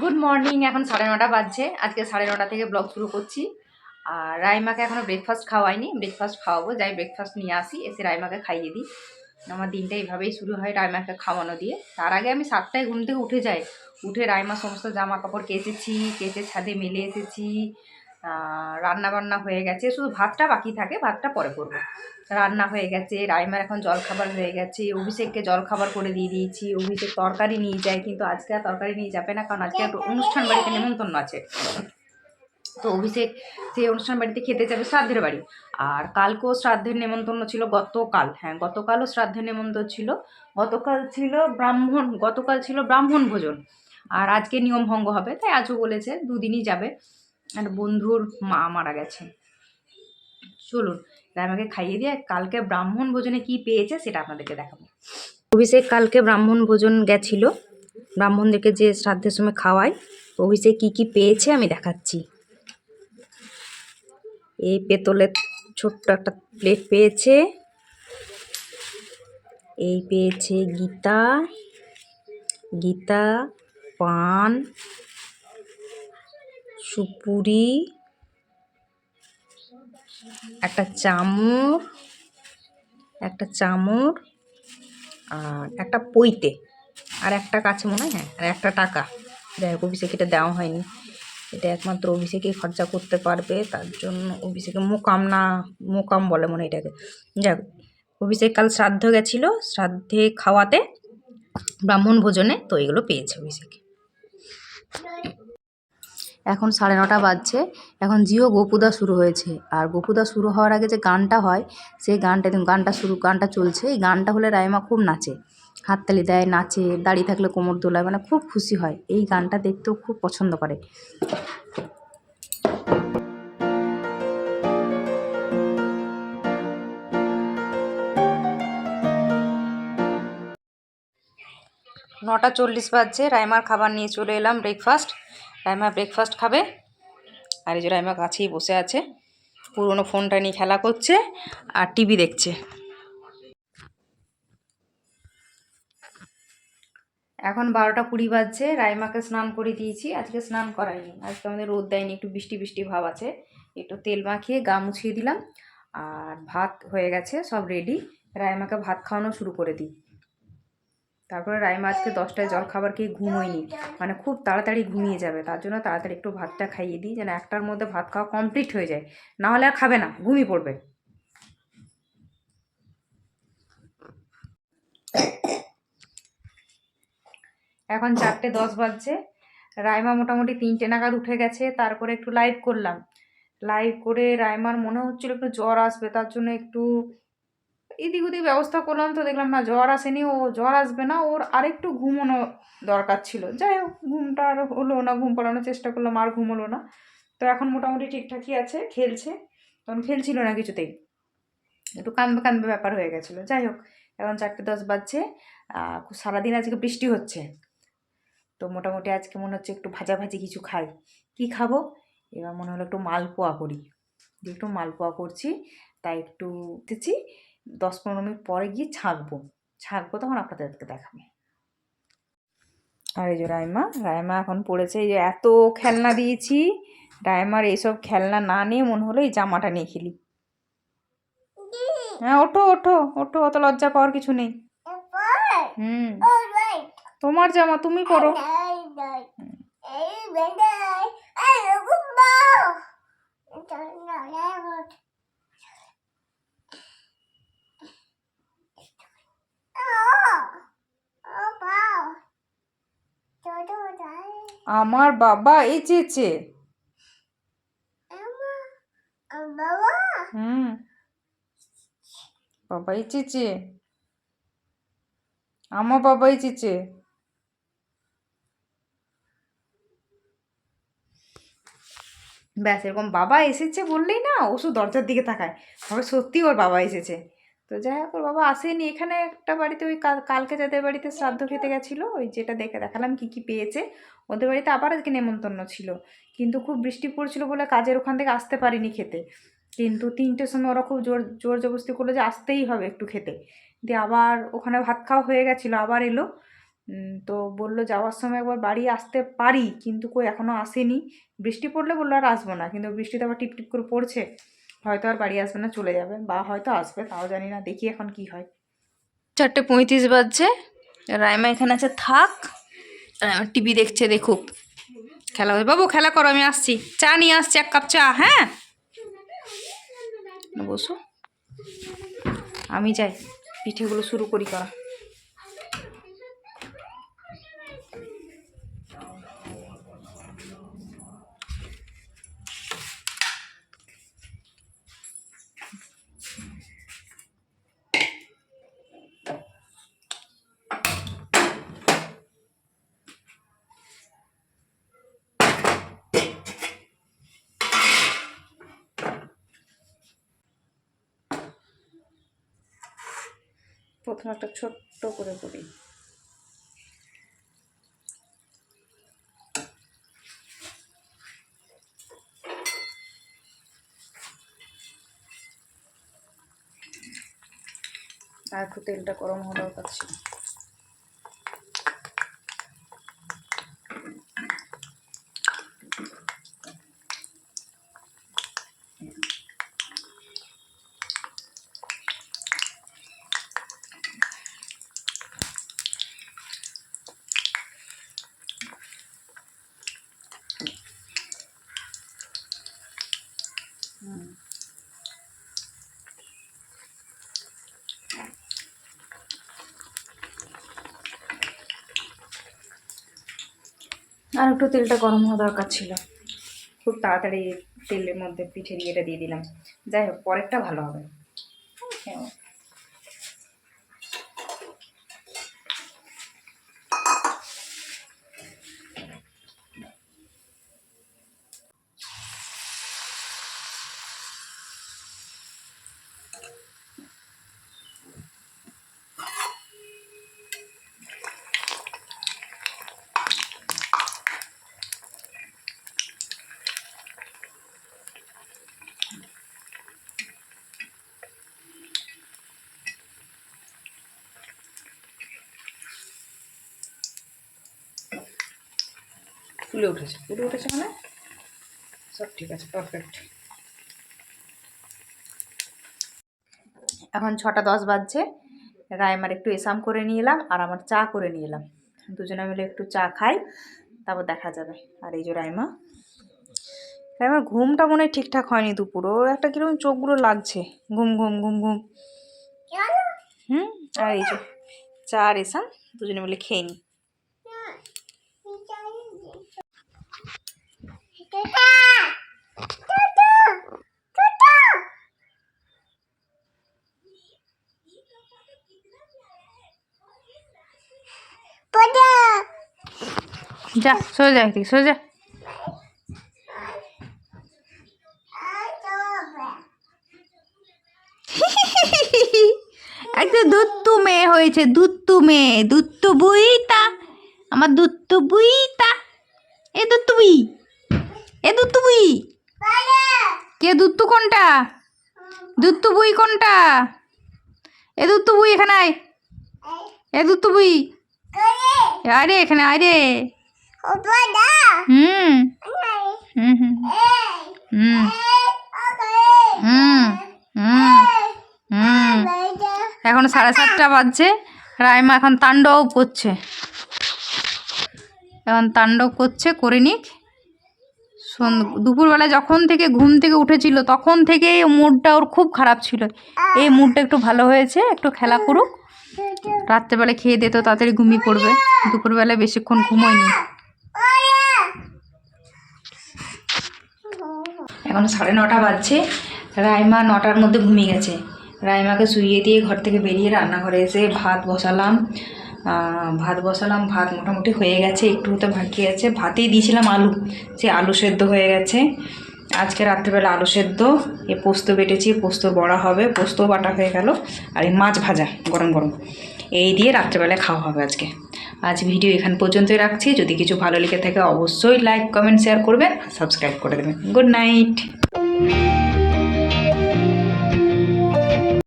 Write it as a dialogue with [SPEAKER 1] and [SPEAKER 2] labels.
[SPEAKER 1] Good morning এখন সাড়ে নটা বাজছে। আজকে সাড়ে নটা থেকে ব্লগ শুরু করছি। আর রাইমাকে এখনও ব্রেকফাস্ট খাওয়াইনি ব্রেকফাস্ট খাওয়াবো, যাই ব্রেকফাস্ট নিয়ে আসি, এসে রাইমাকে খাইয়ে দিই। আমার দিনটা এইভাবেই শুরু হয় রাইমাকে খাওয়ানো দিয়ে। তার আগে আমি সাতটায় ঘুম থেকে উঠে যাই। উঠে রাইমা সমস্ত জামা কাপড় কেচেছি, কেচে ছাদে মেলে এসেছি। রান্না বান্না হয়ে গেছে। শুধু ভাতটা বাকি থাকে, ভাতটা পরে করব। রান্না হয়ে গেছে, রাইমার এখন জলখাবার হয়ে গেছে, অভিষেককে জলখাবার করে দিয়ে দিয়েছি। অভিষেক তরকারি নিয়ে যায়, কিন্তু আজকে আর তরকারি নিয়ে যাবে না, কারণ আজকে একটা অনুষ্ঠান বাড়িতে নেমন্তন্ন আছে। তো অভিষেক সেই অনুষ্ঠান বাড়িতে খেতে যাবে শ্রাদ্ধের বাড়ি। আর কালকেও শ্রাদ্ধের নেমন্তন্ন ছিল, গতকাল হ্যাঁ গতকালও শ্রাদ্ধের নেমন্তন্ন ছিল। গতকাল ছিল ব্রাহ্মণ, গতকাল ছিল ব্রাহ্মণ ভোজন। আর আজকে নিয়ম ভঙ্গ হবে, তাই আজও বলেছে, দুদিনই যাবে। আর বন্ধুর মা মারা গেছে। চলুন আমাকে খাইয়ে দিয়ে কালকে ব্রাহ্মণ ভোজনে কি পেয়েছে সেটা আপনাদেরকে দেখাবো। অভিষেক কালকে ব্রাহ্মণ ভোজন গেছিল। ব্রাহ্মণদেরকে যে শ্রাদ্ধের সময় খাওয়ায়, অভিষেক কি কি পেয়েছে আমি দেখাচ্ছি। এই পেতলের ছোট্ট একটা প্লেট পেয়েছে। এই পেয়েছে গীতা গীতা, পান সুপুরি, একটা চামড় একটা চামর আর একটা পইতে, আর একটা কাছে মনে হয় হ্যাঁ আর একটা টাকা। যাই হোক, অভিষেক এটা দেওয়া হয়নি। এটা একমাত্র অভিষেকেই খরচা করতে পারবে, তার জন্য অভিষেকে মোকাম না, মোকাম বলে মনে এটাকে। যাই হোক, অভিষেক কাল শ্রাদ্ধ গেছিল, শ্রাদ্ধে খাওয়াতে ব্রাহ্মণ ভোজনে তো এগুলো পেয়েছে অভিষেক। এখন সাড়ে নটা বাজছে। এখন জিও গোপুদা শুরু হয়েছে। আর গোপুদা শুরু হওয়ার আগে যে গানটা হয়, সেই গানটা একদম গানটা শুরু, গানটা চলছে। এই গানটা হলে রাইমা খুব নাচে। হাততালি দেয়, নাচে, দাঁড়িয়ে থাকলে কোমর দোলায় মানে খুব খুশি হয়। এই গানটা দেখতেও খুব পছন্দ করে। নটা চল্লিশ বাজছে, রাইমার খাবার নিয়ে চলে এলাম ব্রেকফাস্ট রাইমা ব্রেকফাস্ট খাবে। আর এই যে রাইমা কাছেই বসে আছে। পুরোনো ফোনটা নিয়ে খেলা করছে আর টিভি দেখছে। এখন বারোটা কুড়ি বাজছে। রাইমাকে স্নান করে দিয়েছি। আজকে স্নান করাইনি। আজকে আমাদের রোদ দেয়নি। একটু বৃষ্টি বৃষ্টি ভাব আছে। একটু তেল মাখিয়ে গা মুছিয়ে দিলাম। আর ভাত হয়ে গেছে, সব রেডি রাইমাকে ভাত খাওয়ানো শুরু করে দিই। তারপরে রাইমা আজকে দশটায় জল খাবার খেয়ে ঘুমোয়নি। মানে খুব তাড়াতাড়ি ঘুমিয়ে যাবে, তার জন্য তাড়াতাড়ি একটু ভাতটা খাইয়ে দিই যেন একটার মধ্যে ভাত খাওয়া কমপ্লিট হয়ে যায়। না হলে আর খাবে না, ঘুমিয়ে পড়বে। এখন চারটে দশ বাজছে, রাইমা মোটামুটি তিনটে নাগাদ উঠে গেছে, তারপরে একটু লাইভ করলাম। লাইভ করে রাইমার মনে হচ্ছিল একটু জ্বর আসবে, তার জন্য একটু এদিক ওদিক ব্যবস্থা করলাম তো দেখলাম না জ্বর আসেনি, ও জ্বর আসবে না, ওর আরেকটু ঘুমোনো দরকার ছিল। যাই হোক, ঘুমটা আর হলো না, ঘুম পাড়ানোর চেষ্টা করলাম, আর ঘুম হলো না। তো এখন মোটামুটি ঠিকঠাকই আছে, খেলছে। তখন খেলছিল না কিছুতেই। একটু কান্দবে কান্দবে ব্যাপার হয়ে গেছিল। যাই হোক, এখন চারটে দশ বাজছে। সারাদিন আজকে বৃষ্টি হচ্ছে। তো মোটামুটি আজকে মনে হচ্ছে একটু ভাজা ভাজি কিছু খাই। কি খাব? এবার মনে হলো একটু মালপোয়া করি। একটু মালপোয়া করছি, তাই একটু দিচ্ছি। দশ পনেরো মিনিট পরে গিয়ে ছাঁকবো। ছাঁকবো তখন আপনাদেরকে দেখাবো। আর এই যে রায়মা রায়মা এখন পড়েছে এই যে এত খেলনা দিয়েছি। রায়মার এইসব খেলনা না নিয়ে মনে হলো এই জামাটা নিয়ে খেলি। হ্যাঁ ওঠো ওঠো ওঠো অত লজ্জা পাওয়ার কিছু নেই। হুম। তোমার জামা তুমি পরো। আমার বাবা এসেছে হুম। বাবা এসেছে আমার বাবা এসেছে ব্যাস এরকম বাবা এসেছে বললেই না ওষুধ দরজার দিকে তাকায়। তবে সত্যি ওর বাবা এসেছে। তো যাই হোক বাবা আসেনি। এখানে একটা বাড়িতে ওই কালকে যাদের বাড়িতে শ্রাদ্ধ খেতে গেছিল, ওই যেটা দেখে দেখালাম কি কি পেয়েছে, ওদের বাড়িতে আবার আজকে নেমন্তন্ন ছিল। কিন্তু খুব বৃষ্টি পড়ছিল বলে কাজের ওখান থেকে আসতে পারিনি খেতে। কিন্তু তিনটের সময় ওরা খুব জোর জোর জবস্তি করল যে আসতেই হবে একটু খেতে। দিয়ে আবার ওখানে ভাত খাওয়া হয়ে গেছিল, আবার এলো। তো বলল যাওয়ার সময় একবার বাড়ি আসতে পারি, কিন্তু কই এখনও আসেনি। বৃষ্টি পড়লে বলল আর আসব না, কিন্তু বৃষ্টিতে আবার টিপ টিপ করে পড়ছে। হয়তো আর বাড়ি আসবে না, চলে যাবে। বা হয়তো আসবে, তাও জানি না, দেখি এখন কি হয়। চারটে পঁয়ত্রিশ বাজছে। রায়মা এখানে আছে, থাক। রাইমা টিভি দেখছে, দেখুক। খেলা হবে বাবু, খেলা করো, আমি আসছি। চা নিয়ে আসছি, এক কাপ চা হ্যাঁ? বসো। আমি যাই, পিঠেগুলো শুরু করি, করা। প্রথমে একটা ছোট্ট করে করি। আর একটু তেলটা গরম হওয়ার দরকার আর একটু তেলটা গরম হওয়া দরকার ছিল। খুব তাড়াতাড়ি তেলের মধ্যে পিঠে দিয়ে এটা দিয়ে দিলাম। যাই হোক পরেরটা ভালো হবে। ফুলে উঠেছে। ফুলে উঠেছে মানে? সব ঠিক আছে পারফেক্ট এখন ছটা দশ বাজছে রায়মার একটু এসাম করে নিয়ে এলাম আর আমার চা করে নিয়ে এলাম। দুজনে মিলে একটু চা খাই তারপর দেখা যাবে। আর এই যে রায়মা রায়মার ঘুমটা মনে হয় ঠিকঠাক হয়নি দুপুরও একটা কীরকম চোখগুলো লাগছে। ঘুম ঘুম ঘুম ঘুম। হুম আর এই যে চা আর এসাম দুজনে মিলে খেয়ে নিই। যা এদিকে সরে যা একটা দুত্তু মেয়ে হয়েছে, দুত্তু মেয়ে, দুত্তু বুইতা, আমার দুত্তু বুইতা। এ দুত্তু বুই, এ দুত্তু বুই। কে দুত্তু কোনটা? দুত্তু বুই কোনটা? এ দুত্তু বুই এখানে আয়। এ দুত্তু বুই। আরে, এখানে আরে হুম হুম হুম হুম হুম হুম হুম এখন সাড়ে সাতটা বাজছে। রাইমা এখন তাণ্ডব করছে। এখন তাণ্ডব করছে, করে নিক। দুপুরবেলা যখন থেকে ঘুম থেকে উঠেছিল, তখন থেকে মুডটা ওর খুব খারাপ ছিল। এই মুডটা একটু ভালো হয়েছে, একটু খেলা করুক। রাত্রেবেলা খেয়ে দিয়ে তো তাড়াতাড়ি ঘুমিয়ে পড়বে। দুপুরবেলা বেশিক্ষণ ঘুমোয়নি। এখন সাড়ে নটা বাজছে। রাইমা নটার মধ্যে ঘুমিয়ে গেছে। রাইমাকে শুইয়ে দিয়ে ঘর থেকে বেরিয়ে রান্নাঘরে এসে ভাত বসালাম। ভাত বসালাম, ভাত মোটামুটি হয়ে গেছে, একটু হতে বাকি আছে। ভাতেই দিয়েছিলাম আলু সে আলু সেদ্ধ হয়ে গেছে। আজকে রাত্রেবেলা আলু সেদ্ধ, এ পোস্ত বেটেছি, পোস্ত বড়া হবে পোস্ত বাটা হয়ে গেল, আর এই মাছ ভাজা, গরম গরম। এই দিয়ে রাত্রেবেলায় খাওয়া হবে আজকে। আজ ভিডিও এখান পর্যন্তই রাখছি। যদি কিছু ভালো লেগে থাকে, অবশ্যই লাইক কমেন্ট শেয়ার করবেন সাবস্ক্রাইব করে দেবেন। Good night